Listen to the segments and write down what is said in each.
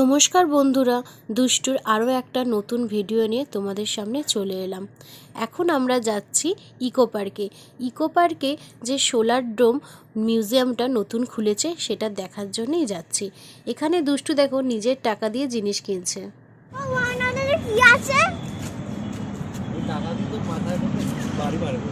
নমস্কার বন্ধুরা দুষ্টুর আরও একটা নতুন ভিডিও নিয়ে তোমাদের সামনে চলে এলাম। এখন আমরা যাচ্ছি ইকো পার্কে। ইকো পার্কে যে সোলার ডোম মিউজিয়ামটা নতুন খুলেছে সেটা দেখার জন্যই যাচ্ছি। এখানে দুষ্টু দেখো নিজের টাকা দিয়ে জিনিস কিনছে। ওয়ান হান্ড্রেডে কি আছে? ওই টাকা দিয়ে তো মাথায় করে বাড়ি মারবে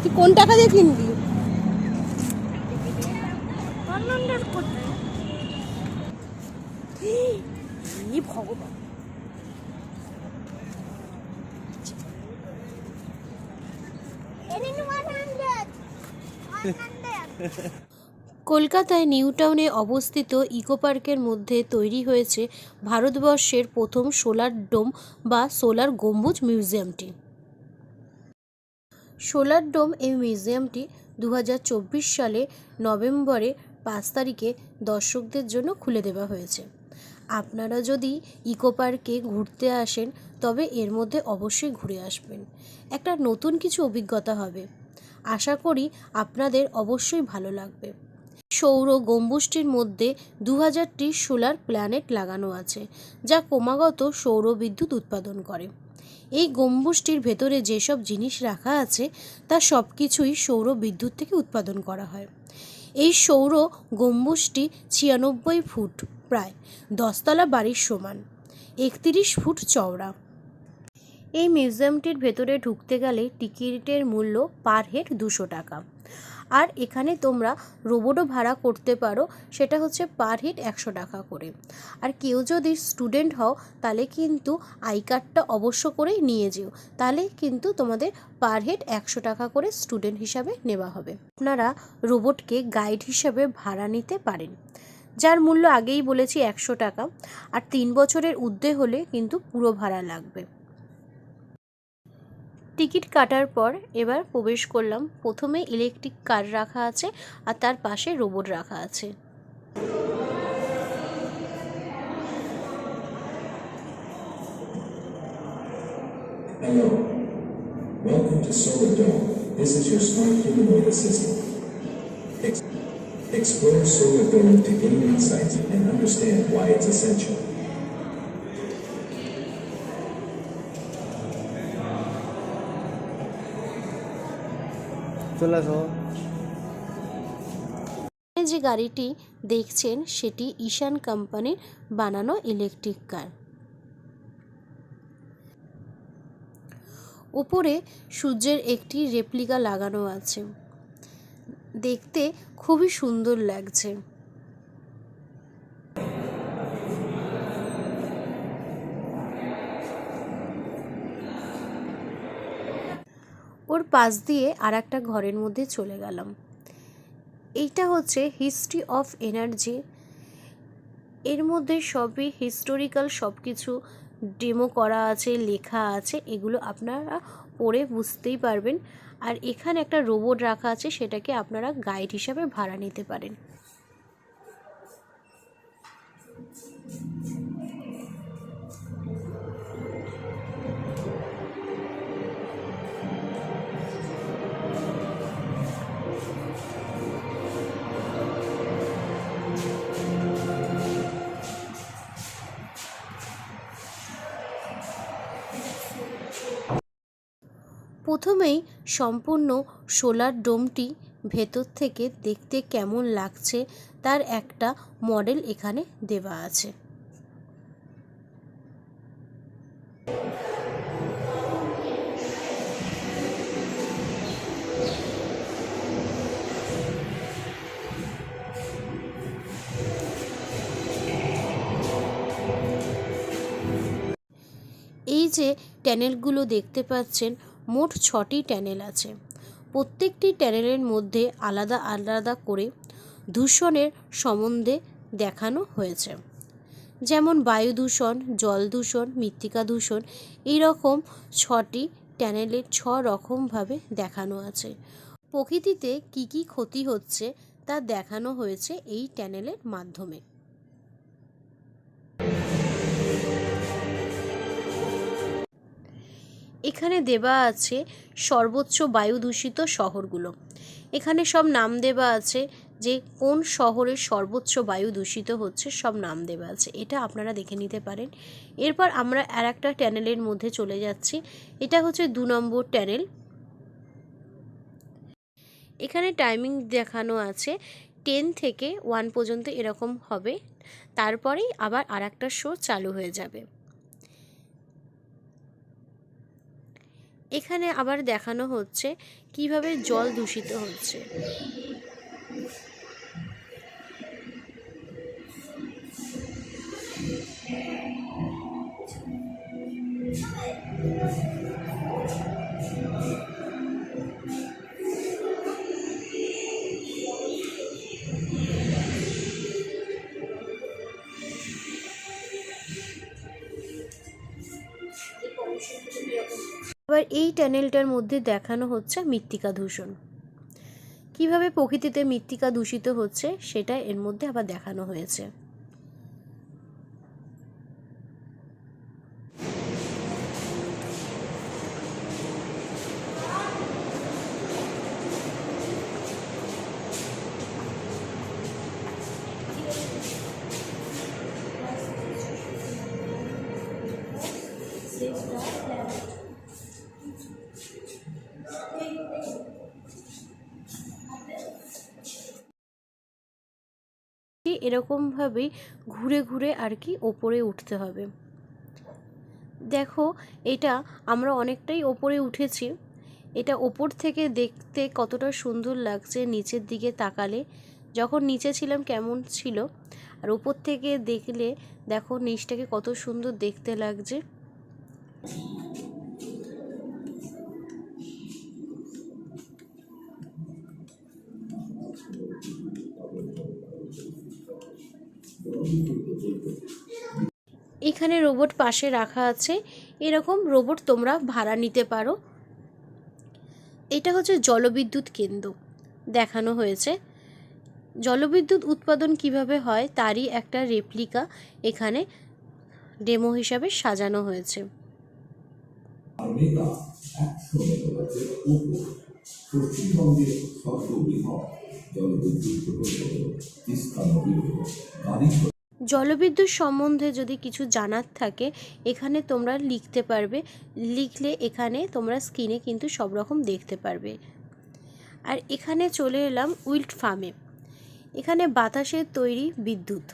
তুই কোন টাকা দিয়ে কিনবি? ভগবান কলকাতায় নিউ টাউনে অবস্থিত ইকো পার্কের মধ্যে তৈরি হয়েছে ভারতবর্ষের প্রথম সোলার ডোম বা সোলার গম্বুজ মিউজিয়ামটি। সোলার ডোম এই মিউজিয়ামটি দু হাজার চব্বিশ সালে নভেম্বরে পাঁচ তারিখে দর্শকদের জন্য খুলে দেওয়া হয়েছে। আপনারা যদি ইকো পার্কে ঘুরতে আসেন, তবে এর মধ্যে অবশ্যই ঘুরে আসবেন। একটা নতুন কিছু অভিজ্ঞতা হবে। আশা করি আপনাদের অবশ্যই ভালো লাগবে। সৌর গম্বুজটির মধ্যে দু হাজারটি সোলার প্ল্যানেট লাগানো আছে, যা ক্রমাগত সৌর বিদ্যুৎ উৎপাদন করে। এই গম্বুজটির ভেতরে যেসব জিনিস রাখা আছে, তা সব কিছুই সৌর বিদ্যুৎ থেকে উৎপাদন করা হয়। এই সৌর গম্বুজটি ছিয়ানব্বই ফুট প্রায় দশতলা বাড়ির সমান, একত্রিশ ফুট চওড়া। এই মিউজিয়ামটির ভেতরে ঢুকতে গেলে টিকিটের মূল্য পার হেড দুশো টাকা। আর এখানে তোমরা রোবটও ভাড়া করতে পারো, সেটা হচ্ছে পার হেড একশো টাকা করে। আর কেউ যদি স্টুডেন্ট হও, তাহলে কিন্তু আই কার্ডটা অবশ্য করেই নিয়ে যেও। তাহলে কিন্তু তোমাদের পার হেড একশো টাকা করে স্টুডেন্ট হিসাবে নেওয়া হবে। আপনারা রোবটকে গাইড হিসাবে ভাড়া নিতে পারেন। যার মূল্য আগেই বলেছি একশো টাকা আর তিন বছরের ঊর্ধ্বে হলে কিন্তু পুরো ভাড়া লাগবে টিকিট কাটার পর এবার প্রবেশ করলাম প্রথমে ইলেকট্রিক কার রাখা আছে আর তার পাশে রোবট রাখা আছে Hello. Welcome to Solar Dome. This is your smart humanoid assistant. Ex- explore Solar Dome to gain insights and understand why it's essential. চলে আসো এই যে গাড়িটি দেখছেন সেটি ঈশান কোম্পানির বানানো ইলেকট্রিক কার উপরে সূর্যের একটি রেপ্লিকা লাগানো আছে দেখতে খুবই সুন্দর লাগছে। ওর পাশ দিয়ে আর একটা ঘরের মধ্যে চলে গেলাম। এইটা হচ্ছে হিস্ট্রি অফ এনার্জি এর মধ্যে সবই হিস্টোরিক্যাল সব কিছু ডেমো করা আছে, লেখা আছে, এগুলো আপনারা পড়ে বুঝতেই পারবেন। আর এখানে একটা রোবট রাখা আছে, সেটাকে আপনারা গাইড হিসাবে ভাড়া নিতে পারেন। প্রথমেই সম্পূর্ণ সোলার ডোমটি ভেতর থেকে দেখতে কেমন লাগছে তার একটা মডেল এখানে দেওয়া আছে। এই যে ট্যানেলগুলো দেখতে পাচ্ছেন মোট ছটি ট্যানেল আছে। প্রত্যেকটি ট্যানেলের মধ্যে আলাদা আলাদা করে দূষণের সম্বন্ধে দেখানো হয়েছে। যেমন বায়ু দূষণ, জল দূষণ, মৃত্তিকা দূষণ, এইরকম ছটি ট্যানেলের ছ রকমভাবে দেখানো আছে। প্রকৃতিতে কি কি ক্ষতি হচ্ছে তা দেখানো হয়েছে এই ট্যানেলের মাধ্যমে। এখানে দেওয়া আছে সর্বোচ্চ বায়ু দূষিত শহরগুলো। এখানে সব নাম দেওয়া আছে যে কোন শহরের সর্বোচ্চ বায়ু দূষিত হচ্ছে সব নাম দেওয়া আছে। এটা আপনারা দেখে নিতে পারেন। এরপর আমরা আর একটা ট্যানেলের মধ্যে চলে যাচ্ছি। এটা হচ্ছে দু নম্বর ট্যানেল এখানে টাইমিং দেখানো আছে টেন থেকে ওয়ান পর্যন্ত এরকম হবে। তারপরেই আবার আর একটা শো চালু হয়ে যাবে। এখানে আবার দেখানো হচ্ছে কীভাবে জল দূষিত হচ্ছে। ট্যানেলটার মধ্যে দেখানো হচ্ছে মৃত্তিকা দূষণ কীভাবে প্রকৃতিতে মৃত্তিকা দূষিত হচ্ছে সেটা এর মধ্যে আবার দেখানো হয়েছে। এরকমভাবেই ঘুরে ঘুরে আর কি ওপরে উঠতে হবে। দেখো, এটা আমরা অনেকটাই ওপরে উঠেছি। এটা ওপর থেকে দেখতে কতটা সুন্দর লাগছে নিচের দিকে তাকালে। যখন নিচে ছিলাম কেমন ছিল, আর ওপর থেকে দেখলে দেখো নিচটাকে কত সুন্দর দেখতে লাগছে। এখানে রোবট পাশে রাখা আছে। এরকম রোবট তোমরা ভাড়া নিতে পারো। এটা হচ্ছে জলবিদ্যুৎ কেন্দ্র দেখানো হয়েছে। জলবিদ্যুৎ উৎপাদন কীভাবে হয় তারই একটা রেপ্লিকা এখানে ডেমো হিসাবে সাজানো হয়েছে। পশ্চিমবঙ্গের সর্ববৃহৎ জলবিদ্যুৎ প্রকল্প তিস্তা নদীর জলবিদ্যুৎ সম্বন্ধে যদি কিছু জানার থাকে, এখানে তোমরা লিখতে পারবে। লিখলে এখানে তোমরা স্ক্রিনে কিন্তু সব রকম দেখতে পারবে। আর এখানে চলে এলাম উইল্ড ফার্মে। এখানে বাতাসের তৈরি বিদ্যুৎ।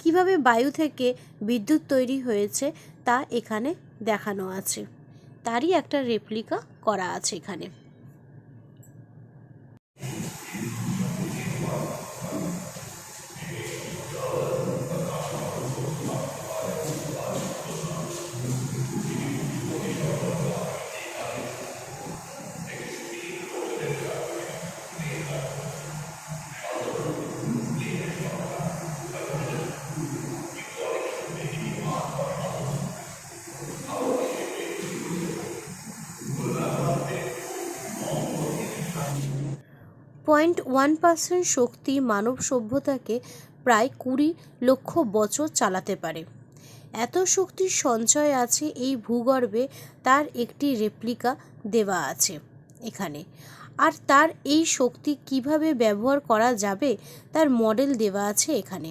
কীভাবে বায়ু থেকে বিদ্যুৎ তৈরি হয়েছে, তা এখানে দেখানো আছে। তারই একটা রেপ্লিকা করা আছে এখানে। পয়েন্ট ওয়ান পার্সেন্ট শক্তি মানব সভ্যতাকে প্রায় কুড়ি লক্ষ বছর চালাতে পারে। এত শক্তির সঞ্চয় আছে এই ভূগর্ভে, তার একটি রেপ্লিকা দেওয়া আছে এখানে। আর তার এই শক্তি কীভাবে ব্যবহার করা যাবে, তার মডেল দেওয়া আছে এখানে।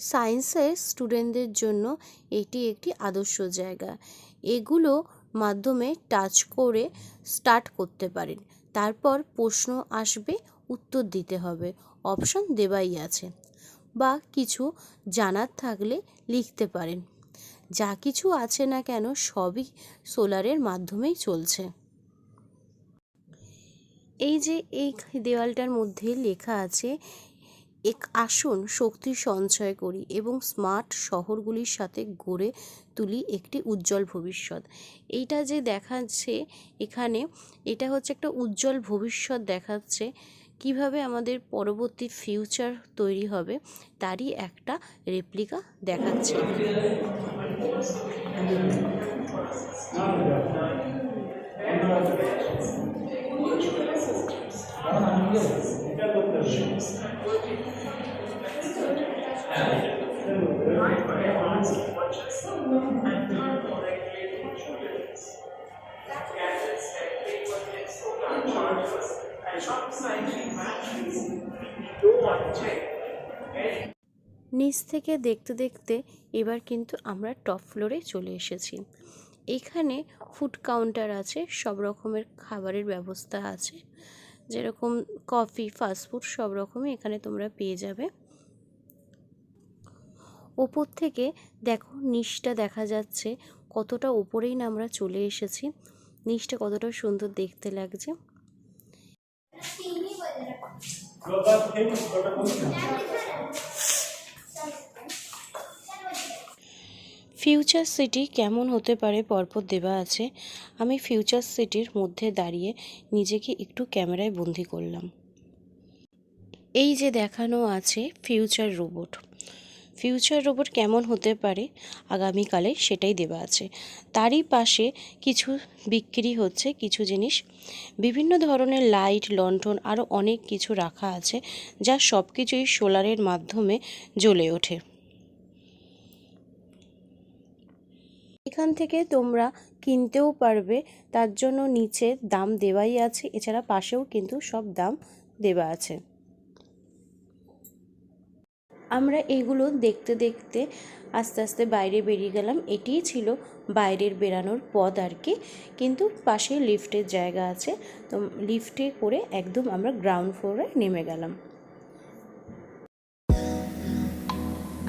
সায়েন্সের স্টুডেন্টদের জন্য এটি একটি আদর্শ জায়গা। এগুলো মাধ্যমে টাচ করে স্টার্ট করতে পারেন। তারপর প্রশ্ন আসবে, উত্তর দিতে হবে। অপশন দেওয়াই আছে। বা কিছু জানার থাকলে লিখতে পারেন। যা কিছু আছে না কেন সবই সোলারের মাধ্যমেই চলছে। এই যে এই দেওয়ালটার মধ্যে লেখা আছে এক আসন শক্তি সঞ্চয় করি এবং স্মার্ট শহরগুলির সাথে গড়ে তুলি একটি উজ্জ্বল ভবিষ্যৎ এইটা যে দেখাচ্ছে এখানে, এটা হচ্ছে একটা উজ্জ্বল ভবিষ্যৎ দেখাচ্ছে কীভাবে আমাদের পরবর্তী ফিউচার তৈরি হবে তারই একটা রেপ্লিকা দেখাচ্ছে Thank you. নিচ থেকে দেখতে দেখতে এবার কিন্তু আমরা টপ ফ্লোরে চলে এসেছি। এখানে ফুড কাউন্টার আছে, সব রকমের খাবারের ব্যবস্থা আছে। যেরকম কফি ফাস্টফুড সব রকমই এখানে তোমরা পেয়ে যাবে। ওপর থেকে দেখো নিচটা দেখা যাচ্ছে কতটা ওপরেই না আমরা চলে এসেছি। নিচটা কতটা সুন্দর দেখতে লাগছে। ফিউচার সিটি কেমন হতে পারে পরপর দেওয়া আছে। আমি ফিউচার সিটির মধ্যে দাঁড়িয়ে নিজেকে একটু ক্যামেরায় বন্দি করলাম। এই যে দেখানো আছে ফিউচার রোবট ফিউচার রোবট কেমন হতে পারে আগামীকালে সেটাই দেওয়া আছে। তারই পাশে কিছু বিক্রি হচ্ছে, কিছু জিনিস। বিভিন্ন ধরনের লাইট, লণ্ঠন আরও অনেক কিছু রাখা আছে, যা সব কিছুই সোলারের মাধ্যমে জ্বলে ওঠে। এখান থেকে তোমরা কিনতেও পারবে, তার জন্য নিচে দাম দেওয়াই আছে। এছাড়া পাশেও কিন্তু সব দাম দেওয়া আছে। আমরা এগুলো দেখতে দেখতে আস্তে আস্তে বাইরে বেরিয়ে গেলাম। এটিই ছিল বাইরের বেরানোর পথ আর কি। কিন্তু পাশে লিফটের জায়গা আছে। তো লিফটে করে একদম আমরা গ্রাউন্ড ফ্লোরে নেমে গেলাম।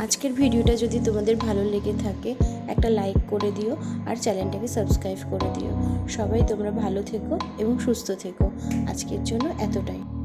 আজকের ভিডিওটা যদি তোমাদের ভালো লেগে থাকে, একটা লাইক করে দিও আর চ্যানেলটাকে সাবস্ক্রাইব করে দিও। সবাই তোমরা ভালো থেকো এবং সুস্থ থেকো। আজকের জন্য এতটাই।